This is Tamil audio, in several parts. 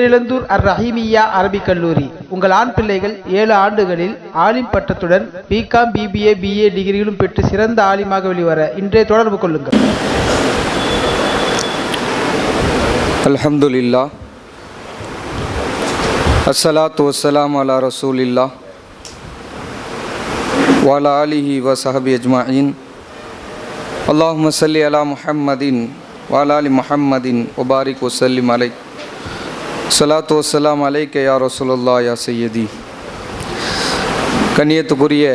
பேரிழந்தூர் அர் ரஹீமியா அரபிக் கல்லூரி. உங்கள் ஆண் பிள்ளைகள் ஏழு ஆண்டுகளில் ஆலிம் பட்டத்துடன் பிகாம் பிபிஏ பிஏ டிகிரிகளும் பெற்று சிறந்த ஆலிமாக வெளிவர இன்றைய தொடர்பு கொள்ளுங்கள். அல்ஹம்துலில்லா அஸ்ஸலாத்து வசலாம் அலா ரசூலில்லா வாலா அலிஹி வ சஹபி அஜ்மாயின். அல்லாஹ் சல்லி அலா முஹம்மதின் வாலாலி முஹம்மதின் ஒபாரிக் வசல்லிம் அலை சலாத்து வசலாம் அலைக்க யா ரசூலுல்லா யா சையதி. கண்ணியத்துக்குரிய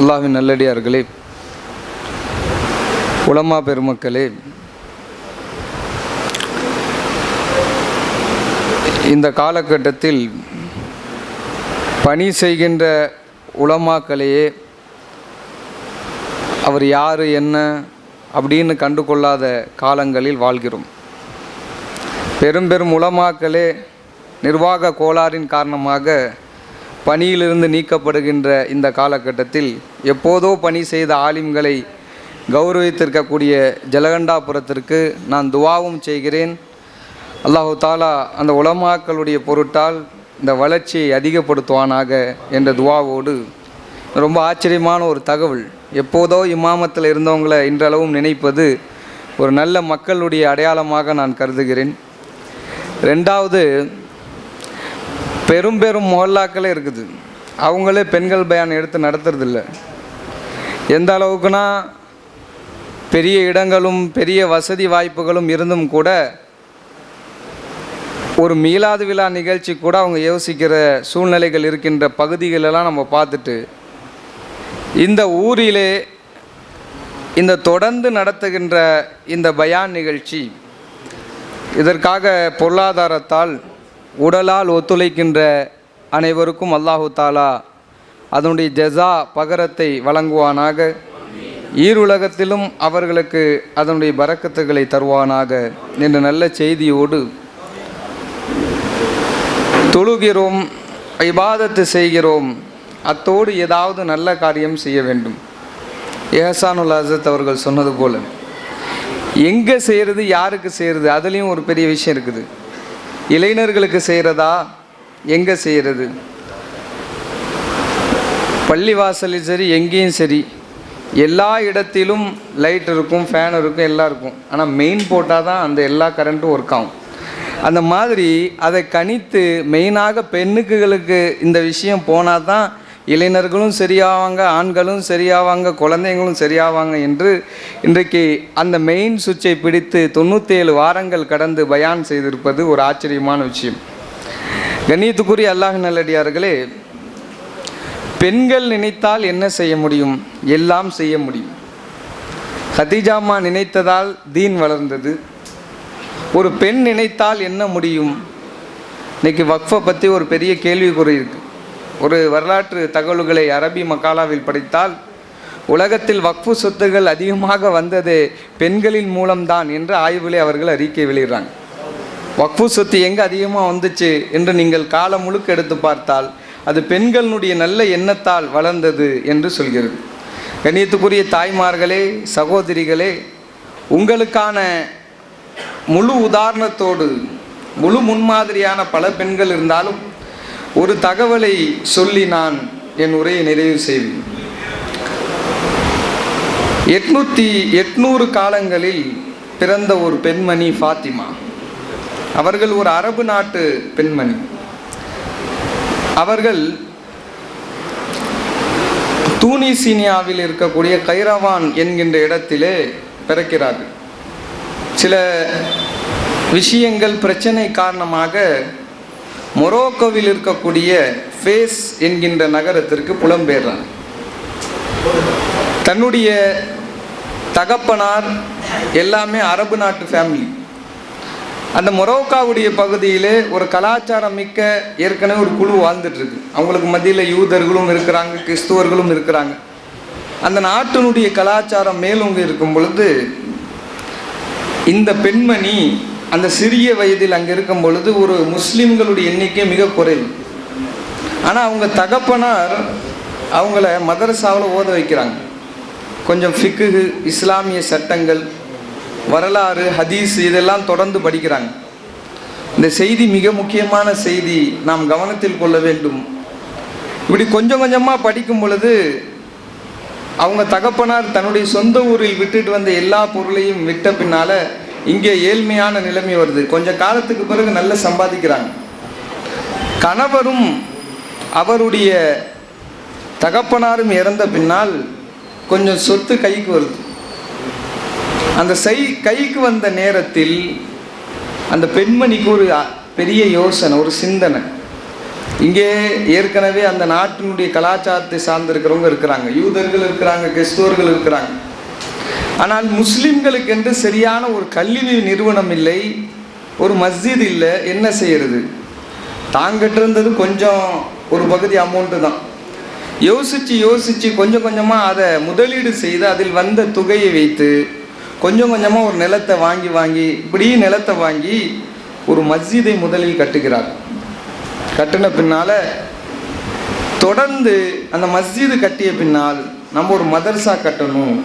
அல்லாஹ்வின் நல்லடியார்களே உலமா பெருமக்களே இந்த காலகட்டத்தில் பணி செய்கின்ற உலமாக்களையே அவர் யார் என்ன அப்படின்னு கண்டுகொள்ளாத காலங்களில் வாழ்கிறோம். பெரும் பெரும் உலமாக்களே நிர்வாக கோளாறின் காரணமாக பணியிலிருந்து நீக்கப்படுகின்ற இந்த காலகட்டத்தில் எப்போதோ பணி செய்த ஆலிம்களை கௌரவித்திருக்கக்கூடிய ஜலகண்டாபுரத்திற்கு நான் துவாவும் செய்கிறேன். அல்லாஹு தாலா அந்த உலமாக்களுடைய பொருட்டால் இந்த வளர்ச்சியை அதிகப்படுத்துவானாக என்ற துவாவோடு ரொம்ப ஆச்சரியமான ஒரு தகவல். எப்போதோ இமாமத்தில் இருந்தவங்களை இன்றளவும் நினைப்பது ஒரு நல்ல மக்களுடைய அடையாளமாக நான் கருதுகிறேன். ரெண்டாவது பெரும் பெரும் மொஹல்லாக்களே இருக்குது. அவங்களே பெண்கள் பயான் எடுத்து நடத்துறதில்ல. எந்த அளவுக்குனா பெரிய இடங்களும் பெரிய வசதி வாய்ப்புகளும் இருந்தும் கூட ஒரு மீளாது விழா நிகழ்ச்சி கூட அவங்க யோசிக்கிற சூழ்நிலைகள் இருக்கின்ற பகுதிகளெல்லாம் நம்ம பார்த்துட்டு இந்த ஊரிலே இந்த தொடர்ந்து நடத்துகின்ற இந்த பயான் நிகழ்ச்சி இதற்காக பொருளாதாரத்தால் உடலால் ஒத்துழைக்கின்ற அனைவருக்கும் அல்லாஹு தாலா அதனுடைய ஜெசா பகரத்தை வழங்குவானாக. ஈருலகத்திலும் அவர்களுக்கு அதனுடைய பறக்கத்துகளை தருவானாக என்ற நல்ல செய்தியோடு தொழுகிறோம் இபாதத்து செய்கிறோம். அத்தோடு ஏதாவது நல்ல காரியம் செய்ய வேண்டும். எஹசானுல் அசத் அவர்கள் சொன்னது போல. எங்கே செய்கிறது யாருக்கு செய்கிறது அதுலேயும் ஒரு பெரிய விஷயம் இருக்குது. இளைஞர்களுக்கு செய்கிறதா எங்கே செய்கிறது பள்ளிவாசலில் சரி எங்கேயும் சரி எல்லா இடத்திலும் லைட் இருக்கும் ஃபேன் இருக்கும் எல்லாம் இருக்கும். ஆனால் மெயின் போட்டால் தான் அந்த எல்லா கரண்ட்டும் ஒர்க் ஆகும். அந்த மாதிரி அதை கணித்து மெயினாக பெண்ணுக்குகளுக்கு இந்த விஷயம் போனால் தான் இளைஞர்களும் சரியாவாங்க ஆண்களும் சரியாவாங்க குழந்தைங்களும் சரியாவாங்க என்று இன்றைக்கு அந்த மெயின் சுவிட்சை பிடித்து தொண்ணூற்றேழு வாரங்கள் கடந்து பயான் செய்திருப்பது ஒரு ஆச்சரியமான விஷயம். கண்ணியத்துக்குரிய அல்லாஹ் நல்லடியார்களே பெண்கள் நினைத்தால் என்ன செய்ய முடியும்? எல்லாம் செய்ய முடியும். ஹதிஜாமா நினைத்ததால் தீன் வளர்ந்தது. ஒரு பெண் நினைத்தால் என்ன முடியும்? இன்னைக்கு வக்ஃபை பற்றி ஒரு பெரிய கேள்விக்குறி இருக்குது ஒரு வரலாற்று தகவல்களை அரபி மக்காலாவில் படித்தால் உலகத்தில் வக்ஃபு சொத்துகள் அதிகமாக வந்தது பெண்களின் மூலம்தான் என்று ஆய்விலே அவர்கள் அறிக்கை வெளியிடுறாங்க. வக்ஃபு சொத்து எங்கே அதிகமாக வந்துச்சு என்று நீங்கள் காலம் முழுக்க எடுத்து பார்த்தால் அது பெண்களுடைய நல்ல எண்ணத்தால் வளர்ந்தது என்று சொல்கிறது. கண்ணியத்துக்குரிய தாய்மார்களே சகோதரிகளே உங்களுக்கான முழு உதாரணத்தோடு முழு முன்மாதிரியான பல பெண்கள் இருந்தாலும் ஒரு தகவலை சொல்லி நான் என் உரையை நிறைவு செய்வேன். எட்நூற்றி எட்நூறு காலங்களில் பிறந்த ஒரு பெண்மணி ஃபாத்திமா. அவர்கள் ஒரு அரபு நாட்டு பெண்மணி. அவர்கள் தூனிசீனியாவில் இருக்கக்கூடிய கைரவான் என்கின்ற இடத்திலே பிறக்கிறார்கள். சில விஷயங்கள் பிரச்சனை காரணமாக மொரோக்கோவில் இருக்கக்கூடிய ஃபேஸ் என்கின்ற நகரத்திற்கு புலம்பெயர்றாங்க. தன்னுடைய தகப்பனார் எல்லாமே அரபு நாட்டு ஃபேமிலி அந்த மொரோக்காவுடைய பகுதியிலே ஒரு கலாச்சாரம் மிக்க ஏற்கனவே ஒரு குழு வாழ்ந்துட்டுருக்கு. அவங்களுக்கு மத்தியில் யூதர்களும் இருக்கிறாங்க கிறிஸ்துவர்களும் இருக்கிறாங்க. அந்த நாட்டினுடைய கலாச்சாரம் மேலோங்க இருக்கும் பொழுது இந்த பெண்மணி அந்த சிறிய வயதில் அங்கே இருக்கும் பொழுது ஒரு முஸ்லீம்களுடைய எண்ணிக்கை மிக குறைவு. ஆனால் அவங்க தகப்பனார் அவங்கள மதரசாவில் ஓத வைக்கிறாங்க. கொஞ்சம் ஃபிக்கு இஸ்லாமிய சட்டங்கள் வரலாறு ஹதீஸ் இதெல்லாம் தொடர்ந்து படிக்கிறாங்க. இந்த செய்தி மிக முக்கியமான செய்தி நாம் கவனத்தில் கொள்ள வேண்டும். இப்படி கொஞ்சம் கொஞ்சமாக படிக்கும் பொழுது அவங்க தகப்பனார் தன்னுடைய சொந்த ஊரில் விட்டுட்டு வந்த எல்லா பொருளையும் விட்ட பின்னால் இங்கே ஏழ்மையான நிலைமை வருது. கொஞ்சம் காலத்துக்கு பிறகு நல்லா சம்பாதிக்கிறாங்க. கணவரும் அவருடைய தகப்பனாரும் இறந்த பின்னால் கொஞ்சம் சொத்து கைக்கு வருது. அந்த சை கைக்கு வந்த நேரத்தில் அந்த பெண்மணிக்கு ஒரு பெரிய யோசனை ஒரு சிந்தனை. இங்கே ஏற்கனவே அந்த நாட்டினுடைய கலாச்சாரத்தை சார்ந்திருக்கிறவங்க இருக்கிறாங்க. யூதர்கள் இருக்கிறாங்க கிறிஸ்துவர்கள் இருக்கிறாங்க. ஆனால் முஸ்லிம்களுக்கு என்று சரியான ஒரு கல்வி நிறுவனம் இல்லை ஒரு மஸ்ஜித் இல்லை என்ன செய்யறது? தாங்கிட்ட இருந்தது கொஞ்சம் ஒரு பகுதி அமௌண்ட்டு தான். யோசித்து யோசித்து கொஞ்சம் கொஞ்சமாக அதை முதலீடு செய்து அதில் வந்த தொகையை வைத்து கொஞ்சம் கொஞ்சமாக ஒரு நிலத்தை வாங்கி வாங்கி இப்படி நிலத்தை வாங்கி ஒரு மஸ்ஜிதை முதலில் கட்டுகிறார். கட்டின பின்னால் தொடர்ந்து அந்த மஸ்ஜிது கட்டிய பின்னால் நம்ம ஒரு மதர்சா கட்டணும்.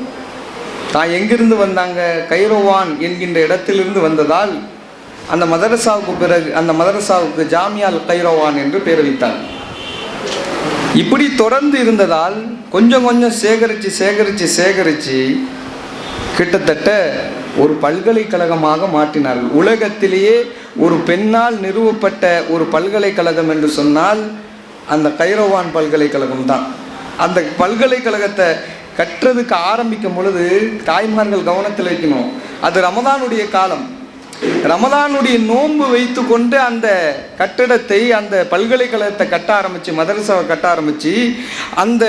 தான் எங்கிருந்து வந்தாங்க? கைரோவான் என்கின்ற இடத்திலிருந்து வந்ததால் அந்த மதரசாவுக்கு பிறகு அந்த மதரசாவுக்கு ஜாமியால் கைரோவான் என்று பேர் வைத்தார். இப்படி தொடர்ந்து இருந்ததால் கொஞ்சம் கொஞ்சம் சேகரித்து சேகரித்து சேகரித்து கிட்டத்தட்ட ஒரு பல்கலைக்கழகமாக மாற்றினார்கள். உலகத்திலேயே ஒரு பெண்ணால் நிறுவப்பட்ட ஒரு பல்கலைக்கழகம் என்று சொன்னால் அந்த கைரோவான் பல்கலைக்கழகம் தான் அந்த பல்கலைக்கழகத்தை கட்டுறதுக்கு ஆரம்பிக்கும் பொழுது தாய்மார்கள் கவனத்தில் வைக்கணும். அது ரமதானுடைய காலம். ரமதானுடைய நோன்பு வைத்து கொண்டு அந்த கட்டிடத்தை அந்த பல்கலைக்கழகத்தை கட்ட ஆரம்பித்து மதரசாவை கட்ட ஆரம்பித்து அந்த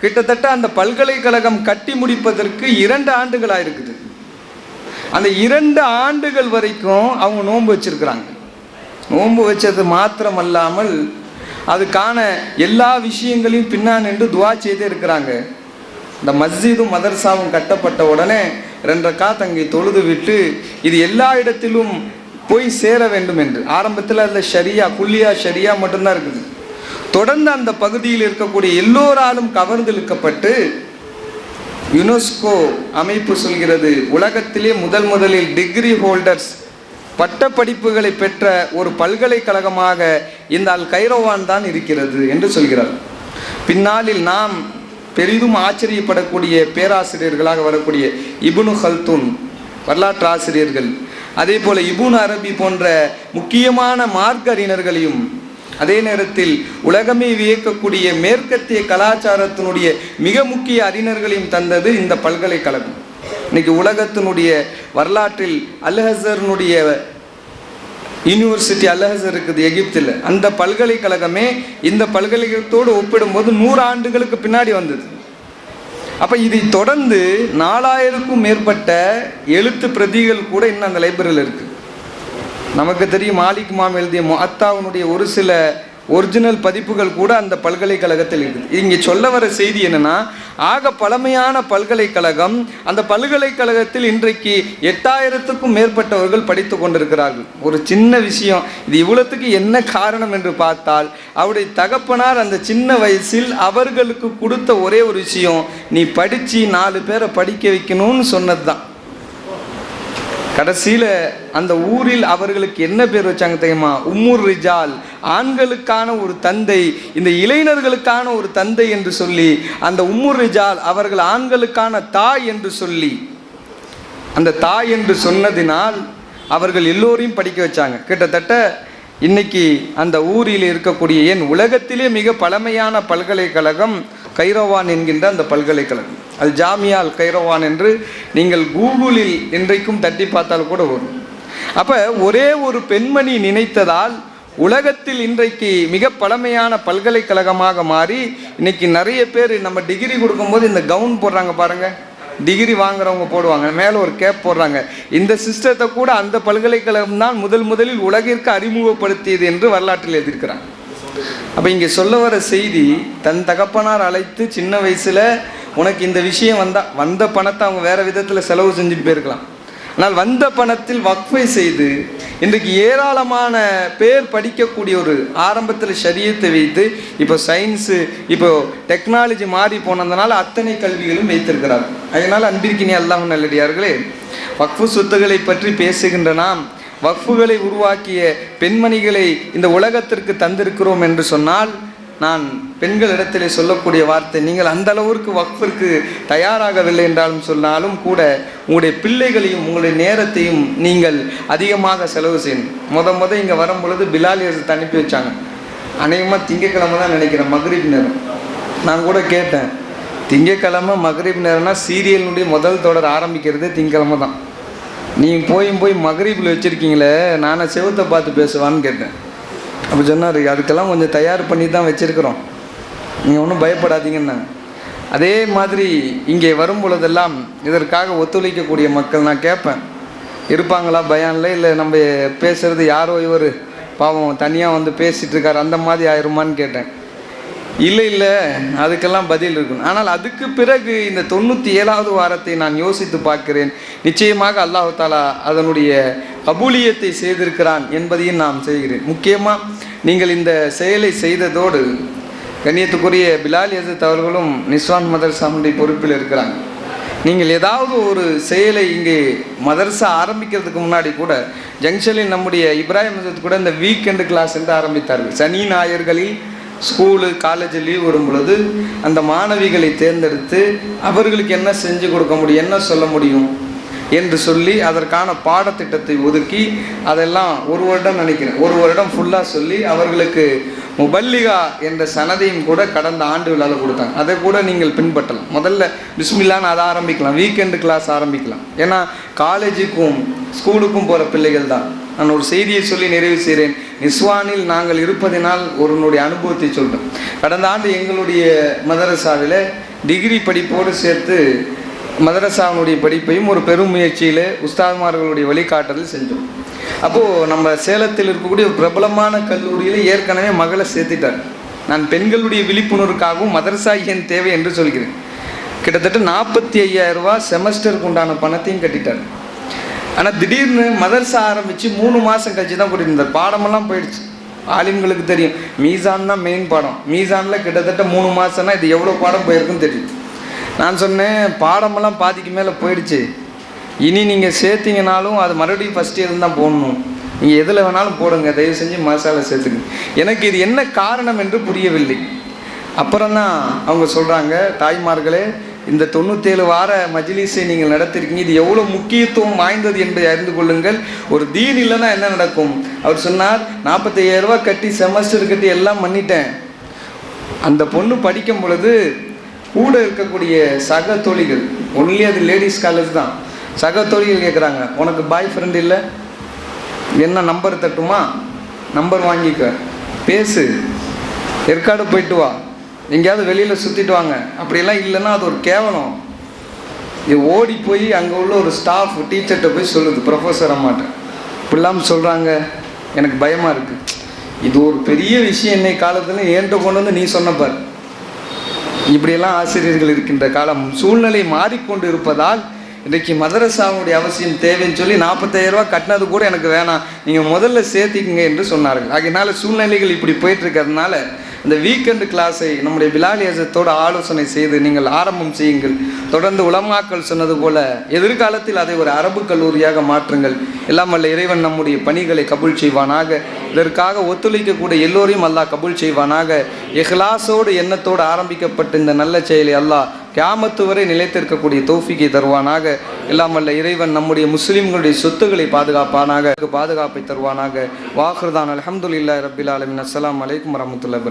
கிட்டத்தட்ட அந்த பல்கலைக்கழகம் கட்டி முடிப்பதற்கு இரண்டு ஆண்டுகளாக இருக்குது. அந்த இரண்டு ஆண்டுகள் வரைக்கும் அவங்க நோன்பு வச்சிருக்கிறாங்க. நோன்பு வச்சது மாத்திரம் அல்லாமல் அதுக்கான எல்லா விஷயங்களையும் பின்னான் என்று துவா செய்தே இருக்கிறாங்க. இந்த மஸ்ஜிதும் மதர்சாவும் கட்டப்பட்ட உடனே ரெண்டரை காத்து அங்கே தொழுது விட்டு இது எல்லா இடத்திலும் போய் சேர வேண்டும் என்று. ஆரம்பத்தில் அதில் ஷரியா புள்ளியா ஷரியா மட்டும்தான் இருக்குது. தொடர்ந்து அந்த பகுதியில் இருக்கக்கூடிய எல்லோராலும் கவர்ந்து இழுக்கப்பட்டு யுனெஸ்கோ அமைப்பு சொல்கிறது உலகத்திலே முதல் முதலில் டிகிரி ஹோல்டர்ஸ் பட்ட படிப்புகளை பெற்ற ஒரு பல்கலைக்கழகமாக இந்த அல் கைரோவான் தான் இருக்கிறது என்று சொல்கிறார். பின்னாளில் நாம் பெரிதும் ஆச்சரியப்படக்கூடிய பேராசிரியர்களாக வரக்கூடிய இபுனு ஹல்தூன் வரலாற்று ஆசிரியர்கள். அதே போல் இபுன் அரபி போன்ற முக்கியமான மார்க்க அறிஞர்களையும் அதே நேரத்தில் உலகமே வியக்கக்கூடிய மேற்கத்திய கலாச்சாரத்தினுடைய மிக முக்கிய அறிஞர்களையும் தந்தது இந்த பல்கலைக்கழகம். இன்னைக்கு உலகத்தினுடைய வரலாற்றில் அல்ஹசர்னுடைய யூனிவர்சிட்டி அல்ஹசர் இருக்குது எகிப்தில். அந்த பல்கலைக்கழகமே இந்த பல்கலைக்கழகத்தோடு ஒப்பிடும்போது நூறு ஆண்டுகளுக்கு பின்னாடி வந்தது. அப்போ இதை தொடர்ந்து நாலாயிரக்கும் மேற்பட்ட எழுத்து பிரதிகள் கூட இன்னும் அந்த லைப்ரரியில் இருக்குது நமக்கு தெரியும் மாலிக் மாம் எழுதிய முஅத்தாவுனுடைய ஒரு சில ஒரிஜினல் பதிப்புகள் கூட அந்த பல்கலைக்கழகத்தில் இருக்குது. இங்கே சொல்ல வர செய்தி என்னென்னா ஆக பழமையான பல்கலைக்கழகம் அந்த பல்கலைக்கழகத்தில் இன்றைக்கு எட்டாயிரத்துக்கும் மேற்பட்டவர்கள் படித்து கொண்டிருக்கிறார்கள். ஒரு சின்ன விஷயம் இது இவ்வளத்துக்கு என்ன காரணம் என்று பார்த்தால் அவருடைய தகப்பனார் அந்த சின்ன வயசில் அவர்களுக்கு கொடுத்த ஒரே ஒரு விஷயம் நீ படித்து நாலு பேரை படிக்க வைக்கணும்னு சொன்னது தான் கடைசியில் அந்த ஊரில் அவர்களுக்கு என்ன பேர் வச்சாங்க தெரியுமா? உம்முர் ரிஜால். ஆண்களுக்கான ஒரு தந்தை இந்த இளைஞர்களுக்கான ஒரு தந்தை என்று சொல்லி அந்த உம்முர் ரிஜால் அவர்கள் ஆண்களுக்கான தாய் என்று சொல்லி அந்த தாய் என்று சொன்னதினால் அவர்கள் எல்லோரையும் படிக்க வச்சாங்க. கிட்டத்தட்ட இன்னைக்கு அந்த ஊரில் இருக்கக்கூடிய ஏன் உலகத்திலே மிக பழமையான பல்கலைக்கழகம் கைரோவான் என்கின்ற அந்த பல்கலைக்கழகம். அது ஜாமியா அல் கைரோவான் என்று நீங்கள் கூகுளில் இன்றைக்கும் தட்டி பார்த்தால் கூட வரும். அப்போ ஒரே ஒரு பெண்மணி நினைத்ததால் உலகத்தில் இன்றைக்கு மிக பழமையான பல்கலைக்கழகமாக மாறி இன்னைக்கு நிறைய பேர் நம்ம டிகிரி கொடுக்கும்போது இந்த கவுன் போடுறாங்க பாருங்கள் டிகிரி வாங்குறவங்க போடுவாங்க. மேலே ஒரு கேப் போடுறாங்க. இந்த சிஸ்டத்தை கூட அந்த பல்கலைக்கழகம் தான் முதல் முதலில் உலகிற்கு அறிமுகப்படுத்தியது என்று வரலாற்றில் எழுதியிருக்கிறாங்க. அப்போ இங்கே சொல்ல வர செய்தி தன் தகப்பனார் அழைத்து சின்ன வயசில் உனக்கு இந்த விஷயம் வந்தால் வந்த பணத்தை அவங்க வேற விதத்தில் செலவு செஞ்சுட்டு போயிருக்கலாம். ஆனால் வந்த பணத்தில் வக்ஃபை செய்து இன்றைக்கு ஏராளமான பேர் படிக்கக்கூடிய ஒரு ஆரம்பத்தில் சரியத்தை வைத்து இப்போ சயின்ஸு இப்போ டெக்னாலஜி மாறி போனதுனால அத்தனை கல்விகளும் வைத்திருக்கிறார். அதனால் அன்பிற்கினி அல்லாஹ் நல்லடியார்களே வக்ஃபு சொத்துக்களை பற்றி பேசுகின்ற நாம் வக்ஃபுகளை உருவாக்கிய பெண்மணிகளை இந்த உலகத்திற்கு தந்திருக்கிறோம் என்று சொன்னால் நான் பெண்களிடத்திலே சொல்லக்கூடிய வார்த்தை நீங்கள் அந்த அளவிற்கு வக்ஃபிற்கு தயாராகவில்லை என்றாலும் சொன்னாலும் கூட உங்களுடைய பிள்ளைகளையும் உங்களுடைய நேரத்தையும் நீங்கள் அதிகமாக செலவு செய்யணும். முத முத இங்கே வரும் பொழுது பிலால் யசத் அனுப்பி வச்சாங்க. அநேகமாக திங்கக்கிழமை தான் நினைக்கிறேன் மகரிப் நேரம். நான் கூட கேட்டேன் திங்கக்கிழமை மகரிப் நேரம்னா சீரியலினுடைய முதல் தொடர் ஆரம்பிக்கிறதே திங்கக்கிழமை தான். நீங்கள் போய் போய் மகரிப்பில் வச்சுருக்கீங்களே நானே செவத்தை பார்த்து பேசுவான்னு கேட்டேன். அப்போ சொன்னார் அதுக்கெல்லாம் கொஞ்சம் தயார் பண்ணி தான் வச்சுருக்குறோம். நீங்கள் ஒன்றும் பயப்படாதீங்கன்னாங்க அதே மாதிரி இங்கே வரும் பொழுதெல்லாம் இதற்காக ஒத்துழைக்கக்கூடிய மக்கள் நான் கேட்பேன். இருப்பாங்களா பயம் இல்லை நம்ம பேசுகிறது யாரோ இவர்? பாவம் தனியாக வந்து பேசிகிட்டு இருக்கார் அந்த மாதிரி ஆயிருமான்னு கேட்டேன். இல்லை இல்லை. அதுக்கெல்லாம் பதில் இருக்கும். ஆனால் அதுக்கு பிறகு இந்த தொண்ணூற்றி ஏழாவது வாரத்தை நான் யோசித்து பார்க்கிறேன். நிச்சயமாக அல்லாஹ் தாலா அதனுடைய கபூலியத்தை செய்திருக்கிறான் என்பதையும் நான் செய்கிறேன். முக்கியமாக நீங்கள் இந்த செயலை செய்ததோடு கண்ணியத்துக்குரிய பிலால் யசத் அவர்களும் நிஸ்வான் மதர்சாமுடைய பொறுப்பில் இருக்கிறாங்க. நீங்கள் ஏதாவது ஒரு செயலை இங்கே மதரசா ஆரம்பிக்கிறதுக்கு முன்னாடி கூட ஜங்ஷனில் நம்முடைய இப்ராஹிம் மசத் கூட இந்த வீக்கெண்டு கிளாஸ் என்று ஆரம்பித்தார்கள். சனி ஞாயிற்களில் ஸ்கூலு காலேஜ் லீவ் வரும் பொழுது அந்த மாணவிகளை தேர்ந்தெடுத்து அவர்களுக்கு என்ன செஞ்சு கொடுக்க முடியும் என்ன சொல்ல முடியும் என்று சொல்லி அதற்கான பாடத்திட்டத்தை ஒதுக்கி அதெல்லாம் ஒரு வருடம் நினைக்கிறேன். ஒரு வருடம் ஃபுல்லாக சொல்லி அவர்களுக்கு முபல்லிகா என்ற சனதையும் கூட கடந்த ஆண்டு விழாவில் கொடுத்தாங்க. அதை கூட நீங்கள் பின்பற்றலாம். முதல்ல பிஸ்மில்லான்னு அதை ஆரம்பிக்கலாம். வீக்கெண்டு கிளாஸ் ஆரம்பிக்கலாம். ஏன்னா காலேஜுக்கும் ஸ்கூலுக்கும் போகிற பிள்ளைகள் தான். நான் ஒரு செய்தியை சொல்லி நிறைவு செய்கிறேன் நிஸ்வானில் நாங்கள் இருப்பதினால் ஒருனுடைய அனுபவத்தை சொல்கிறேன் கடந்த ஆண்டு எங்களுடைய மதரசாவில் டிகிரி படிப்போடு சேர்த்து மதரசாவினுடைய படிப்பையும் ஒரு பெரும் முயற்சியில் உஸ்தாதுமார்களுடைய வழிகாட்டலில் செஞ்சோம். அப்போது நம்ம சேலத்தில் இருக்கக்கூடிய பிரபலமான கல்லூரியில் ஏற்கனவே மகளை சேர்த்திட்டார். நான் பெண்களுடைய விழிப்புணர்வுக்காகவும் மதரசா ஏன் தேவை என்று சொல்கிறேன். கிட்டத்தட்ட நாற்பத்தி ஐயாயிரம் ரூபா செமஸ்டருக்கு உண்டான பணத்தையும் கட்டிட்டார். ஆனால் திடீர்னு மதர்சா ஆரம்பித்து மூணு மாதம் கழிச்சு தான் கூட்டிட்டு இருந்தார் பாடமெல்லாம் போயிடுச்சு. ஆலிம்களுக்கு தெரியும். மீசான் தான் மெயின் பாடம். மீசானில் கிட்டத்தட்ட மூணு மாதம்னா இது எவ்வளோ பாடம் போயிருக்குன்னு தெரியும். நான் சொன்னேன் பாடமெல்லாம் பாதிக்கு மேலே போயிடுச்சு. இனி நீங்கள் சேர்த்தீங்கனாலும் அது மறுபடியும் ஃபஸ்ட் இயர் தான் போடணும். நீங்கள் எதில் வேணாலும் போடுங்க. தயவு செஞ்சு மசாலா சேர்த்துங்க. எனக்கு இது என்ன காரணம் என்று புரியவில்லை. அப்புறம் தான் அவங்க சொல்கிறாங்க தாய்மார்களே இந்த தொண்ணூத்தேழு வார மஜ்லிஸை நீங்கள் நடத்திருக்கீங்க. இது எவ்வளோ முக்கியத்துவம் வாய்ந்தது என்பதை அறிந்து கொள்ளுங்கள். ஒரு தீன் இல்லைன்னா என்ன நடக்கும்? அவர் சொன்னார் 45000 கட்டி செமஸ்டர் கட்டி எல்லாம் பண்ணிட்டேன். அந்த பொண்ணு படிக்கும் பொழுது கூட இருக்கக்கூடிய சக தோழிகள் ஒன்லி அது லேடிஸ் காலேஜ் தான். சக தோழிகள் கேட்குறாங்க உனக்கு பாய் ஃப்ரெண்ட் இல்லை? என்ன நம்பர் தட்டுமா? நம்பர் வாங்கிக்க. பேசு. ஏற்காடு போயிட்டு வா. எங்கேயாவது வெளியில் சுற்றிட்டு வாங்க. அப்படியெல்லாம் இல்லைன்னா அது ஒரு கேவலம். இது ஓடி போய் அங்கே உள்ள ஒரு ஸ்டாஃப் டீச்சர்கிட்ட போய் சொல்லுது ப்ரொஃபஸர் அம்மாட்ட. இப்படிலாம் சொல்கிறாங்க எனக்கு பயமாக இருக்குது இது ஒரு பெரிய விஷயம் இன்னைக்கு காலத்தில். ஏன்ட்ட கொண்டு வந்து நீ சொன்ன இப்படியெல்லாம் ஆசிரியர்கள் இருக்கின்ற காலம் சூழ்நிலை மாறிக்கொண்டு இருப்பதால் இன்றைக்கு மதரசாவுடைய அவசியம் தேவைன்னு சொல்லி 45000 கட்டினது கூட எனக்கு வேணாம். நீங்கள் முதல்ல சேர்த்திக்கங்க என்று சொன்னார்கள். அதனால் சூழ்நிலைகள் இப்படி போயிட்டு இருக்கிறதுனால இந்த வீக்கெண்டு கிளாஸை நம்முடைய பிலாலி அஜத்தோடு ஆலோசனை செய்து நீங்கள் ஆரம்பம் செய்யுங்கள். தொடர்ந்து உலமாக்கள் சொன்னது போல எதிர்காலத்தில் அதை ஒரு அரபு கல்லூரியாக மாற்றுங்கள். எல்லாம் வல்ல இறைவன் நம்முடைய பணிகளை கபுல் செய்வானாக. இதற்காக ஒத்துழைக்கக்கூடிய எல்லோரையும் அல்லாஹ் கபுல் செய்வானாக. இஹ்லாஸோடு எண்ணத்தோடு ஆரம்பிக்கப்பட்ட இந்த நல்ல செயலை அல்லாஹ் கியாமத்து வரை நிலைத்திருக்கக்கூடிய தோஃபிக்கை தருவானாக. எல்லாம் வல்ல இறைவன் நம்முடைய முஸ்லீம்களுடைய சொத்துக்களை பாதுகாப்பானாக. பாதுகாப்பை தருவானாக. வாஹ்ருதான் அலமதுல்லா ரபில் ஆலமீன். அஸ்லாம் வலைக்கம் வரஹ்மத்துல்லாஹி